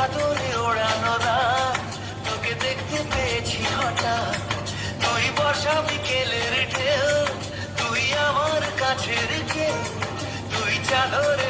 বাদলে ওড়ানো রাত। তোকে দেখতে পেয়েছি হঠাৎ। তুই বসা বিকেলের ঢেউ। তুই আমার কাছে কেউ তুই চাদরে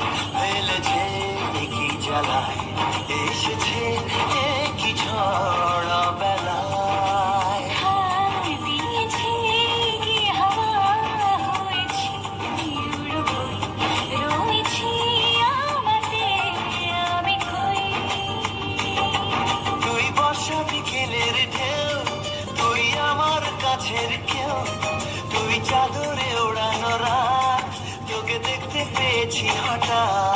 ঘটা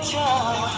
job.